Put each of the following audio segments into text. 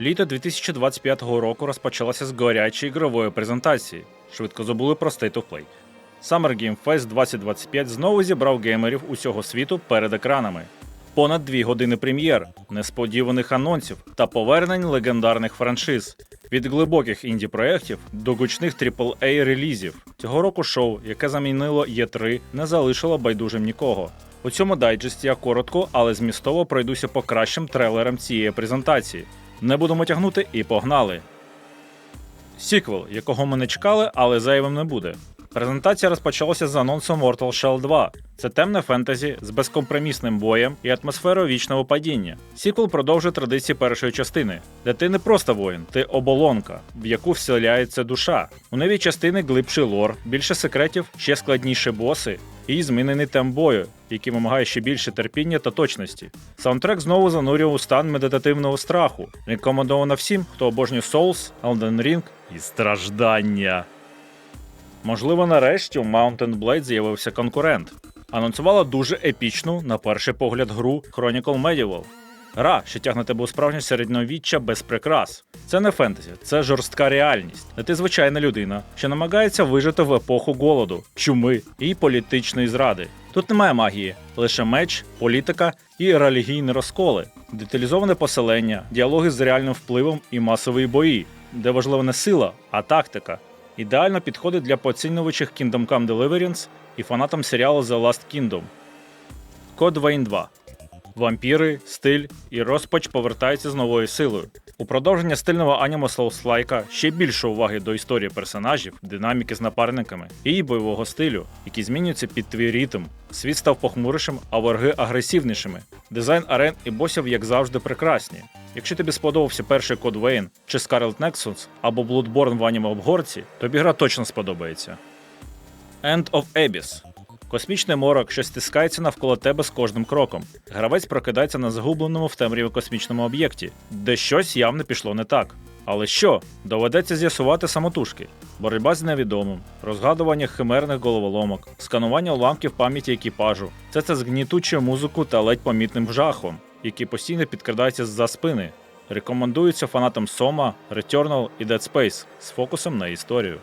Літо 2025 року розпочалося з гарячої ігрової презентації. Швидко забули про State of Play. Summer Game Fest 2025 знову зібрав геймерів усього світу перед екранами. Понад дві години прем'єр, несподіваних анонсів та повернень легендарних франшиз. Від глибоких інді-проєктів до гучних aaa релізів. Цього року шоу, яке замінило Є3, не залишило байдужим нікого. У цьому дайджесті я коротко, але змістово пройдуся по кращим трейлерам цієї презентації. Не будемо тягнути і погнали. Сіквел, якого ми не чекали, але зайвим не буде. Презентація розпочалася з анонсом Mortal Shell 2. Це темне фентезі з безкомпромісним боєм і атмосферою вічного падіння. Сіквел продовжує традиції першої частини, де ти не просто воїн, ти оболонка, в яку вселяється душа. У новій частини глибший лор, більше секретів, ще складніші боси і змінений темп бою, який вимагає ще більше терпіння та точності. Саундтрек знову занурює у стан медитативного страху. Рекомендовано всім, хто обожнює Souls, Elden Ring і страждання. Можливо, нарешті у Mountain Blade з'явився конкурент. Анонсувала дуже епічну, на перший погляд, гру Chronicle Medieval. Гра, що тягне тебе у справжнє середньовіччя без прикрас. Це не фентезі, це жорстка реальність, де ти звичайна людина, що намагається вижити в епоху голоду, чуми і політичної зради. Тут немає магії, лише меч, політика і релігійні розколи, деталізоване поселення, діалоги з реальним впливом і масові бої, де важлива не сила, а тактика. Ідеально підходить для поцінювачів Kingdom Come Deliverance і фанатам серіалу The Last Kingdom. Код Вейн 2. Вампіри, стиль і розпач повертаються з новою силою. У продовження стильного аніме Souls-like ще більше уваги до історії персонажів, динаміки з напарниками і бойового стилю, який змінюється під твій ритм. Світ став похмурішим, а ворги агресивнішими. Дизайн арен і босів, як завжди, прекрасні. Якщо тобі сподобався перший код Вейн чи Scarlet Nexus або Bloodborne в аніме обгорці, тобі гра точно сподобається. End of Abyss Космічний морок, що стискається навколо тебе з кожним кроком. Гравець прокидається на загубленому в темряві космічному об'єкті, де щось явно пішло не так. Але що? Доведеться з'ясувати самотужки. Боротьба з невідомим, розгадування химерних головоломок, сканування уламків пам'яті екіпажу. Це це з гнітучою музику та ледь помітним жахом, який постійно підкрадається з-за спини. Рекомендується фанатам Сома, Returnal і Dead Space з фокусом на історію.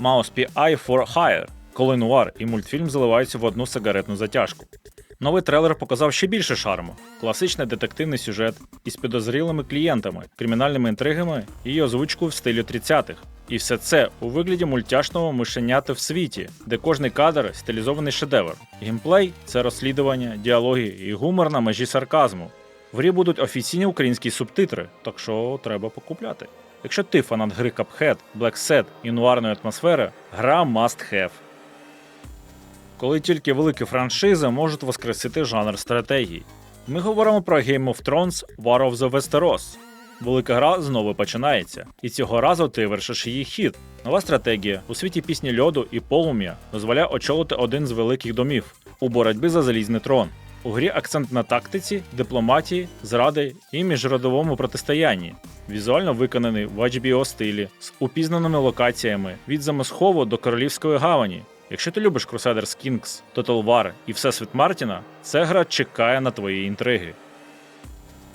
Mouse PI for Hire, коли нуар і мультфільм заливаються в одну сигаретну затяжку. Новий трейлер показав ще більше шарму: класичний детективний сюжет із підозрілими клієнтами, кримінальними інтригами і озвучку в стилі 30-х. І все це у вигляді мультяшного мишеняти в світі, де кожний кадр стилізований шедевр. Геймплей це розслідування, діалоги і гумор на межі сарказму. В грі будуть офіційні українські субтитри, так що треба покупляти. Якщо ти фанат гри Cuphead, Black Set і нуарної атмосфери, гра must have. Коли тільки великі франшизи можуть воскресити жанр стратегій. Ми говоримо про Game of Thrones War of the Westeros. Велика гра знову починається, і цього разу ти вершиш її хід. Нова стратегія у світі пісні льоду і полум'я дозволяє очолити один з великих домів у боротьбі за залізний трон. У грі акцент на тактиці, дипломатії, зради і міжродовому протистоянні. Візуально виконаний в HBO стилі з упізнаними локаціями від замосхову до королівської гавані. Якщо ти любиш Crusaders Kings, Total War і Всесвіт Мартіна, ця гра чекає на твої інтриги.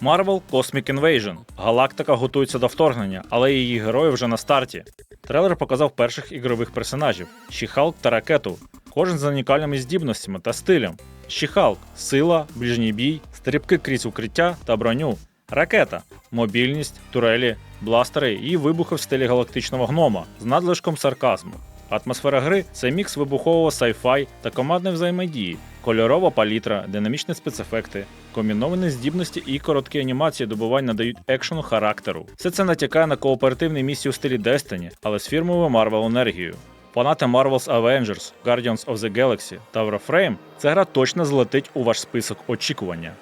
Marvel Cosmic Invasion. Галактика готується до вторгнення, але її герої вже на старті. Трейлер показав перших ігрових персонажів Шіхалк та ракету, кожен з унікальними здібностями та стилем. Шіхалк сила, ближній бій, стрибки крізь укриття та броню. Ракета мобільність, турелі, бластери і вибухи в стилі галактичного гнома з надлишком сарказму. Атмосфера гри це мікс вибухового сайфай та командної взаємодії, кольорова палітра, динамічні спецефекти, комбіновані здібності і короткі анімації добувань надають екшену характеру. Все це натякає на кооперативні місії у стилі Destiny, але з фірмовою Marvel енергією. Фанати Marvel's Avengers, Guardians of the Galaxy та Warframe ця гра точно злетить у ваш список очікування.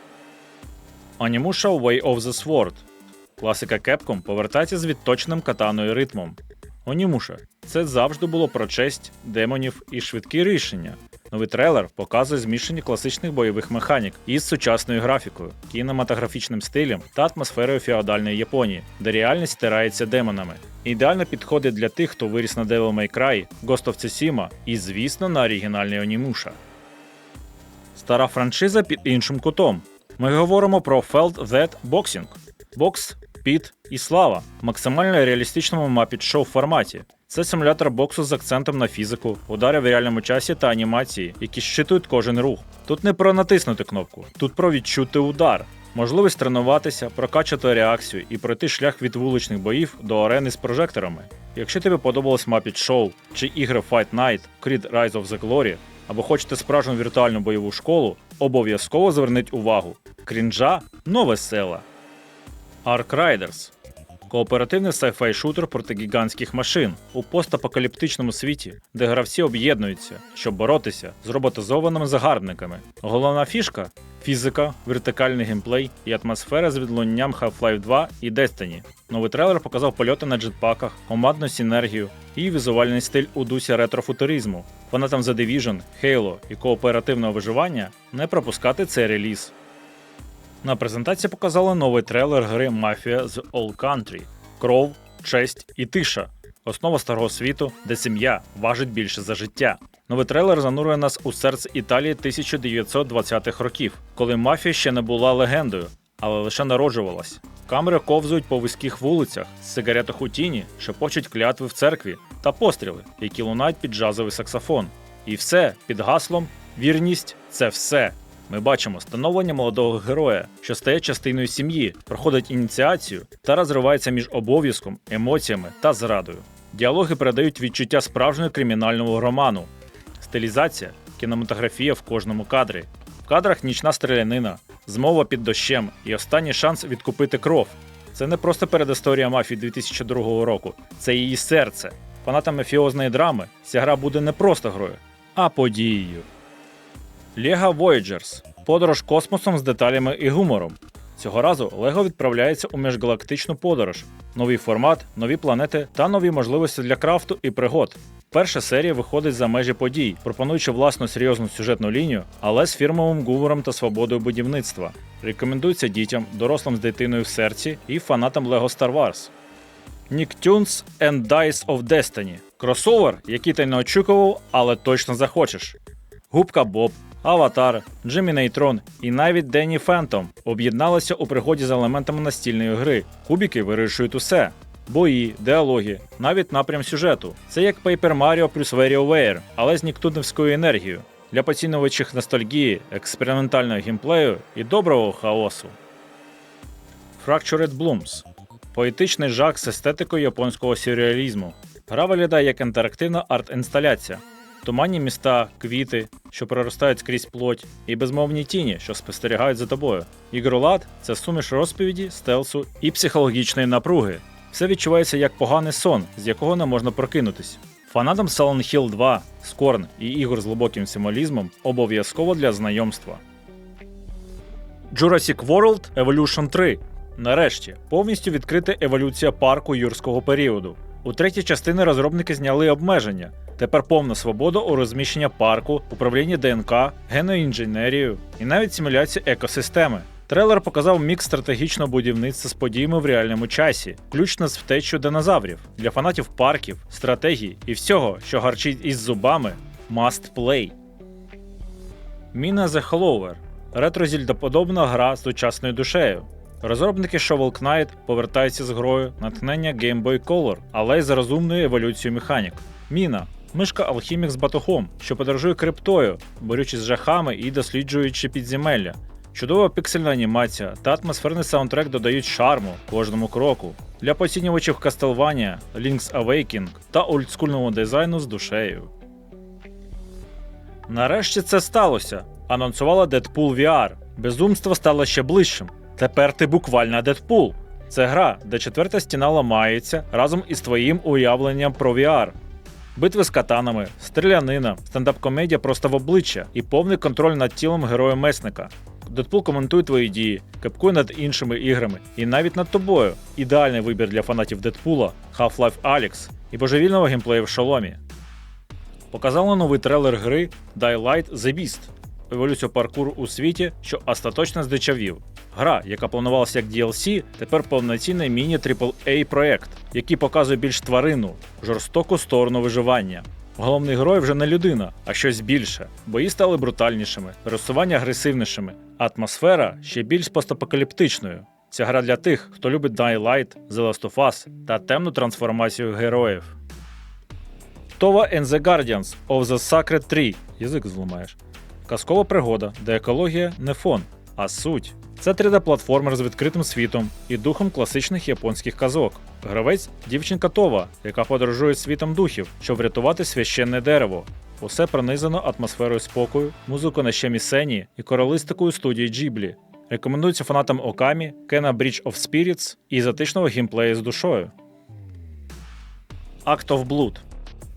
Аніmuша Way of the Sword. Класика Capcom повертається з відточеним катаною ритмом. Онімуша це завжди було про честь, демонів і швидкі рішення. Новий трейлер показує змішані класичних бойових механік із сучасною графікою, кінематографічним стилем та атмосферою феодальної Японії, де реальність стирається демонами. Ідеально підходить для тих, хто виріс на Devil May Cry, Ghost of Tsushima і, звісно, на оригінальний Онімуша. Стара франшиза під іншим кутом. Ми говоримо про Felt That Boxing. Бокс Speed і Слава максимально реалістичному мапі шоу форматі. Це симулятор боксу з акцентом на фізику, удари в реальному часі та анімації, які щитують кожен рух. Тут не про натиснути кнопку, тут про відчути удар. Можливість тренуватися, прокачати реакцію і пройти шлях від вуличних боїв до арени з прожекторами. Якщо тобі подобалось Muppet Show чи ігри Fight Night, Creed Rise of the Glory, або хочете справжню віртуальну бойову школу, обов'язково зверніть увагу. Крінжа нове села. Ark Riders Кооперативний sci-fi шутер проти гігантських машин у постапокаліптичному світі, де гравці об'єднуються, щоб боротися з роботизованими загарбниками. Головна фішка фізика, вертикальний геймплей і атмосфера з відлунням Half-Life 2 і Destiny. Новий трейлер показав польоти на джетпаках, командну синергію і візуальний стиль у дусі ретрофутуризму. Фанатам The Division, Halo і кооперативного виживання не пропускати цей реліз. На презентації показали новий трейлер гри Мафія з All Country кров, честь і тиша. Основа старого світу, де сім'я важить більше за життя. Новий трейлер занурює нас у серце Італії 1920-х років, коли мафія ще не була легендою, але лише народжувалась. Камери ковзують по вузьких вулицях, сигаретах у тіні, шепочуть клятви в церкві та постріли, які лунають під джазовий саксофон. І все під гаслом Вірність це все. Ми бачимо становлення молодого героя, що стає частиною сім'ї, проходить ініціацію та розривається між обов'язком, емоціями та зрадою. Діалоги передають відчуття справжнього кримінального роману, стилізація, кінематографія в кожному кадрі. В кадрах нічна стрілянина, змова під дощем і останній шанс відкупити кров. Це не просто передісторія мафії 2002 року, це її серце. Фанатам мафіозної драми ця гра буде не просто грою, а подією. Лего Voyagers подорож космосом з деталями і гумором. Цього разу Лего відправляється у міжгалактичну подорож, новий формат, нові планети та нові можливості для крафту і пригод. Перша серія виходить за межі подій, пропонуючи власну серйозну сюжетну лінію, але з фірмовим гумором та свободою будівництва. Рекомендується дітям, дорослим з дитиною в серці і фанатам Lego Star Wars. Nicktoons and Dice of Destiny кросовер, який ти не очікував, але точно захочеш. Губка Боб, Аватар, Джиммі Нейтрон і навіть Денні Фентом об'єдналися у пригоді з елементами настільної гри. Кубіки вирішують усе. Бої, діалоги, навіть напрям сюжету. Це як Paper Mario плюс WarioWare, але з ніктудневською енергією. Для поцінювачих ностальгії, експериментального геймплею і доброго хаосу. Fractured Blooms поетичний жах з естетикою японського сюрреалізму. Гра виглядає як інтерактивна арт-інсталяція. Туманні міста, квіти, що проростають скрізь плоть, і безмовні тіні, що спостерігають за тобою. Ігролад це суміш розповіді, стелсу і психологічної напруги. Все відчувається як поганий сон, з якого не можна прокинутись. Фанатам Silent Hill 2, Scorn і ігор з глибоким символізмом обов'язково для знайомства. Jurassic World Evolution 3. Нарешті повністю відкрита еволюція парку юрського періоду. У третій частині розробники зняли обмеження. Тепер повна свобода у розміщення парку, управлінні ДНК, геноінженерією і навіть симуляцію екосистеми. Трейлер показав мікс стратегічного будівництва з подіями в реальному часі, включно з втечею динозаврів для фанатів парків, стратегії і всього, що гарчить із зубами. Must play. Міна The Hollower ретро-зільдоподобна гра з сучасною душею. Розробники Shovel Knight повертаються з грою натхнення Game Boy Color, але й за розумною еволюцією механік. Міна мишка алхімік з батогом, що подорожує криптою, борючись з жахами і досліджуючи підземелля. Чудова піксельна анімація та атмосферний саундтрек додають шарму кожному кроку. Для поцінювачів Castlevania, Link's Awakening та олдскульного дизайну з душею. Нарешті це сталося. Анонсувала Deadpool VR. Безумство стало ще ближчим. Тепер ти буквально Дедпул. Це гра, де четверта стіна ламається разом із твоїм уявленням про VR. Битви з катанами, стрілянина, стендап-комедія просто в обличчя і повний контроль над тілом героя месника. Дедпул коментує твої дії, кепкує над іншими іграми і навіть над тобою. Ідеальний вибір для фанатів Дедпула, Half-Life Alyx і божевільного геймплею в шоломі. Показали новий трейлер гри Die Light The Beast еволюцію паркуру у світі, що остаточно здичавів. Гра, яка планувалася як DLC, тепер повноцінний міні aaa проект, який показує більш тварину, жорстоку сторону виживання. Головний герой вже не людина, а щось більше. Бої стали брутальнішими, пересування агресивнішими, атмосфера ще більш постапокаліптичною. Ця гра для тих, хто любить Dying Light, The Last of Us та темну трансформацію героїв. Това and the Guardians of the Sacred Tree. Язик зламаєш. Казкова пригода, де екологія не фон, а суть. Це 3D-платформер з відкритим світом і духом класичних японських казок. Гравець дівчинка Това, яка подорожує світом духів, щоб врятувати священне дерево. Усе пронизано атмосферою спокою, музикою на ще місені і королистикою студії Ghibli. Рекомендується фанатам Окамі, Кена Bridge of Spirits і затишного геймплею з душою. Act of Blood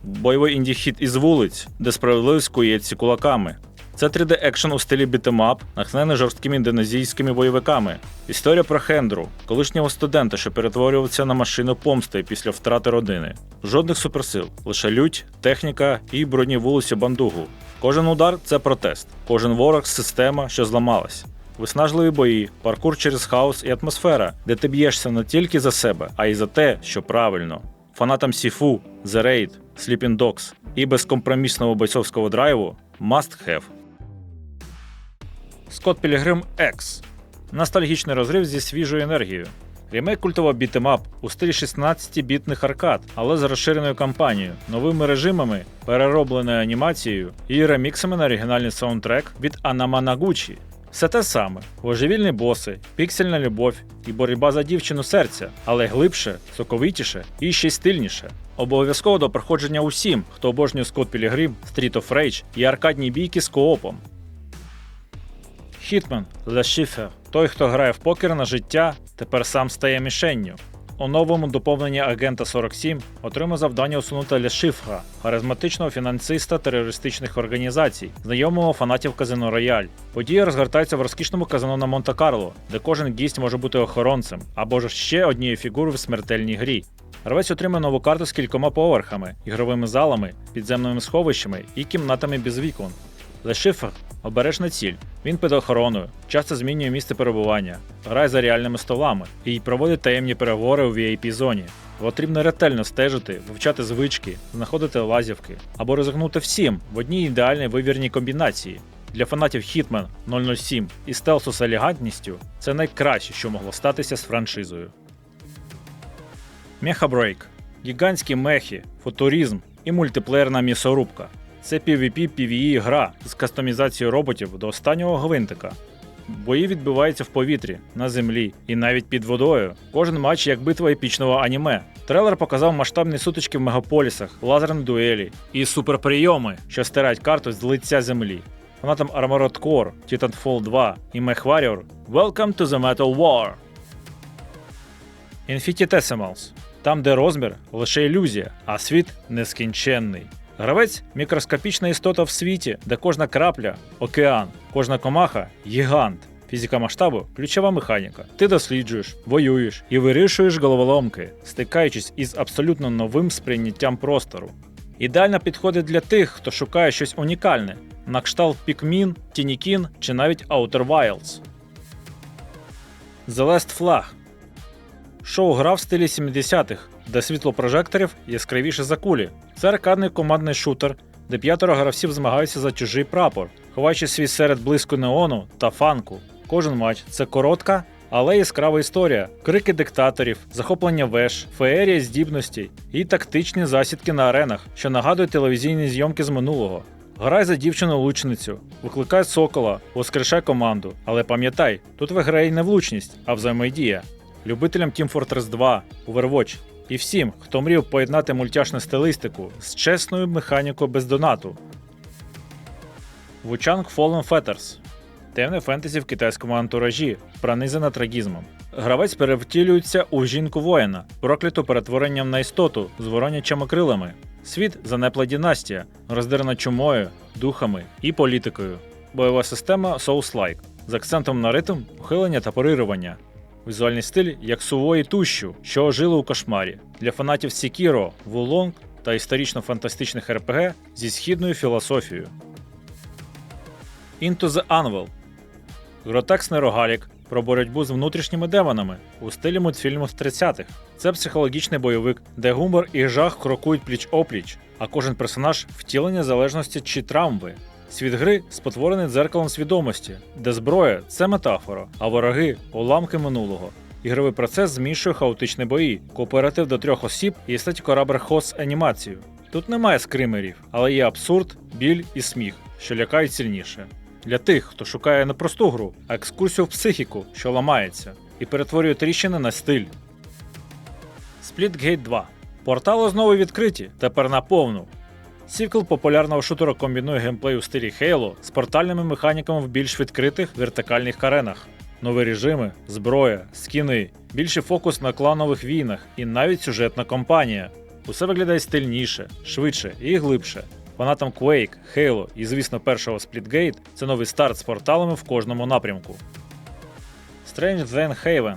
бойовий інді-хіт із вулиць, де справедливість кується кулаками. Це 3D екшен у стилі бітемап, натхнений жорсткими індонезійськими бойовиками. Історія про Хендру, колишнього студента, що перетворювався на машину помсти після втрати родини. Жодних суперсил, лише лють, техніка і броні вулиці бандугу. Кожен удар це протест, кожен ворог система, що зламалась. Виснажливі бої, паркур через хаос і атмосфера, де ти б'єшся не тільки за себе, а й за те, що правильно. Фанатам Сіфу, The Raid, Sleeping Dogs і безкомпромісного бойцовського драйву must have. Скотт Пілігрим X. Ностальгічний розрив зі свіжою енергією. Ремейк культового бітемап у стилі 16-бітних аркад, але з розширеною кампанією, новими режимами, переробленою анімацією і реміксами на оригінальний саундтрек від Анаманагучі. Все те саме: божевільні боси, піксельна любов і боротьба за дівчину серця, але глибше, соковитіше і ще й стильніше. Обов'язково до проходження усім, хто обожнює Scott Pilgrim, Street of Rage і аркадні бійки з коопом. Хітмен Schiffer. Той, хто грає в покер на життя, тепер сам стає мішенню. У новому доповненні агента 47 отримав завдання усунути Ля Шифра, харизматичного фінансиста терористичних організацій, знайомого фанатів казино Рояль. Подія розгортається в розкішному казино на Монте-Карло, де кожен гість може бути охоронцем або ж ще однією фігурою в смертельній грі. Гравець отримає нову карту з кількома поверхами, ігровими залами, підземними сховищами і кімнатами без вікон. Лешифр обережна ціль. Він під охороною, часто змінює місце перебування, грає за реальними столами і проводить таємні переговори у vip зоні. Потрібно ретельно стежити, вивчати звички, знаходити лазівки або ризикнути всім в одній ідеальній вивірній комбінації. Для фанатів Hitman 007 і стелсу з елегантністю це найкраще, що могло статися з франшизою. Мехабрейк гігантські мехи, футуризм і мультиплеєрна м'ясорубка. Це PvP PvE гра з кастомізацією роботів до останнього гвинтика. Бої відбуваються в повітрі, на землі і навіть під водою. Кожен матч як битва епічного аніме. Трейлер показав масштабні сутички в мегаполісах, лазерні дуелі і суперприйоми, що стирають карту з лиця землі. Фанатам Armored Core, Titanfall 2 і MechWarrior Welcome to the Metal War! Infinitesimals там, де розмір лише ілюзія, а світ нескінченний. Гравець мікроскопічна істота в світі, де кожна крапля океан, кожна комаха гігант. Фізика масштабу ключова механіка. Ти досліджуєш, воюєш і вирішуєш головоломки, стикаючись із абсолютно новим сприйняттям простору. Ідеально підходить для тих, хто шукає щось унікальне, на кшталт Pikmin, Тінікін чи навіть Outer Wilds. The Last Flag Шоу гра в стилі 70-х, де світло прожекторів яскравіше за кулі. Це аркадний командний шутер, де п'ятеро гравців змагаються за чужий прапор, ховаючи свій серед блиску неону та фанку. Кожен матч це коротка, але яскрава історія, крики диктаторів, захоплення веж, феерія здібностей і тактичні засідки на аренах, що нагадують телевізійні зйомки з минулого. Грай за дівчину-лучницю, викликай сокола, воскрешай команду. Але пам'ятай, тут виграє не влучність, а взаємодія. Любителям Team Fortress 2, Overwatch і всім, хто мрів поєднати мультяшну стилистику з чесною механікою без донату. Wuchang Fallen Fetters Темне фентезі в китайському антуражі, пронизана трагізмом. Гравець перевтілюється у жінку воїна, прокляту перетворенням на істоту з воронячими крилами. Світ занепла дінастія, роздирана чумою, духами і політикою. Бойова система Souls-like з акцентом на ритм, ухилення та парирування. Візуальний стиль як сувої тущу, що ожили у кошмарі. Для фанатів Sekiro, Wulong та історично-фантастичних РПГ зі східною філософією. Into the Anvil Гротексний рогалік про боротьбу з внутрішніми демонами у стилі мультфільму з 30-х. Це психологічний бойовик, де гумор і жах крокують пліч опліч, а кожен персонаж втілення залежності чи травми. Світ гри спотворений дзеркалом свідомості, де зброя це метафора, а вороги уламки минулого. Ігровий процес змішує хаотичні бої, кооператив до трьох осіб і естетику Rubber House анімацію. Тут немає скримерів, але є абсурд, біль і сміх, що лякають сильніше. Для тих, хто шукає не просту гру, а екскурсію в психіку, що ламається, і перетворює тріщини на стиль. Splitgate 2. Портали знову відкриті, тепер наповну. Сіквел популярного шутера комбінує геймплей у стилі Halo з портальними механіками в більш відкритих вертикальних аренах. Нові режими, зброя, скіни, більший фокус на кланових війнах і навіть сюжетна кампанія. Усе виглядає стильніше, швидше і глибше. Фанатам Quake, Halo і, звісно, першого Splitgate – це новий старт з порталами в кожному напрямку. Strange Then Haven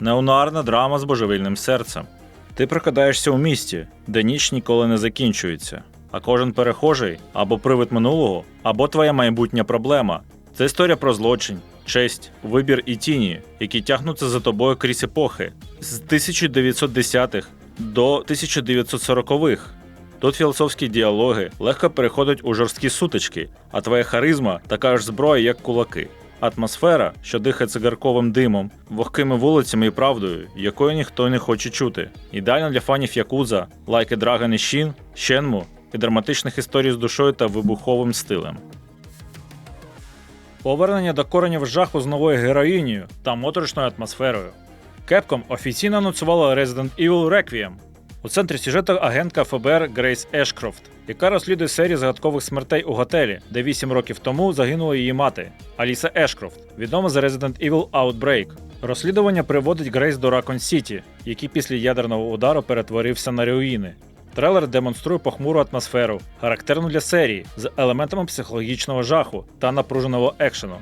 Неонуарна драма з божевільним серцем. Ти прокидаєшся у місті, де ніч ніколи не закінчується, а кожен перехожий або привид минулого, або твоя майбутня проблема. Це історія про злочин, честь, вибір і тіні, які тягнуться за тобою крізь епохи з 1910-х до 1940-х. Тут філософські діалоги легко переходять у жорсткі сутички, а твоя харизма така ж зброя, як кулаки. Атмосфера, що дихає цигарковим димом, вогкими вулицями і правдою, якої ніхто не хоче чути. Ідеально для фанів Like a Dragon Shin, Shenmue і драматичних історій з душою та вибуховим стилем. Повернення до коренів жаху з новою героїнею та моторошною атмосферою. Capcom офіційно анонсувала Resident Evil Requiem. У центрі сюжету агентка ФБР Грейс Ешкрофт, яка розслідує серію загадкових смертей у готелі, де 8 років тому загинула її мати Аліса Ешкрофт, відома за Resident Evil Outbreak. Розслідування приводить Грейс до Ракон Сіті, який після ядерного удару перетворився на руїни. Трейлер демонструє похмуру атмосферу, характерну для серії, з елементами психологічного жаху та напруженого екшену.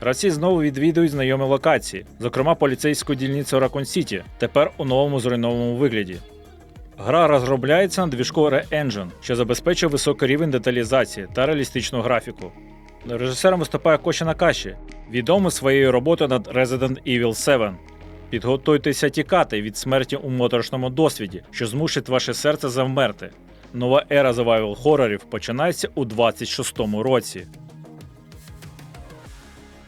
Гравці знову відвідують знайомі локації, зокрема поліцейську дільницю Ракон Сіті, тепер у новому зруйнованому вигляді. Гра розробляється на двіжку Re-Engine, що забезпечує високий рівень деталізації та реалістичну графіку. Режисером виступає Коші Накаші, відомий своєю роботою над Resident Evil 7. Підготуйтеся тікати від смерті у моторошному досвіді, що змусить ваше серце завмерти. Нова ера завайвал хорорів починається у 26-му році.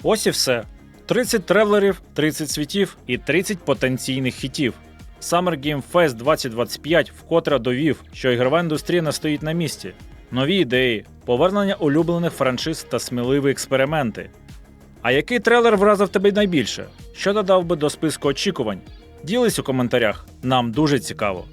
Ось і все. 30 тревелерів, 30 світів і 30 потенційних хітів. Summer Game Fest 2025 вкотре довів, що ігрова індустрія не стоїть на місці. Нові ідеї, повернення улюблених франшиз та сміливі експерименти. А який трейлер вразив тебе найбільше? Що додав би до списку очікувань? Ділись у коментарях, нам дуже цікаво.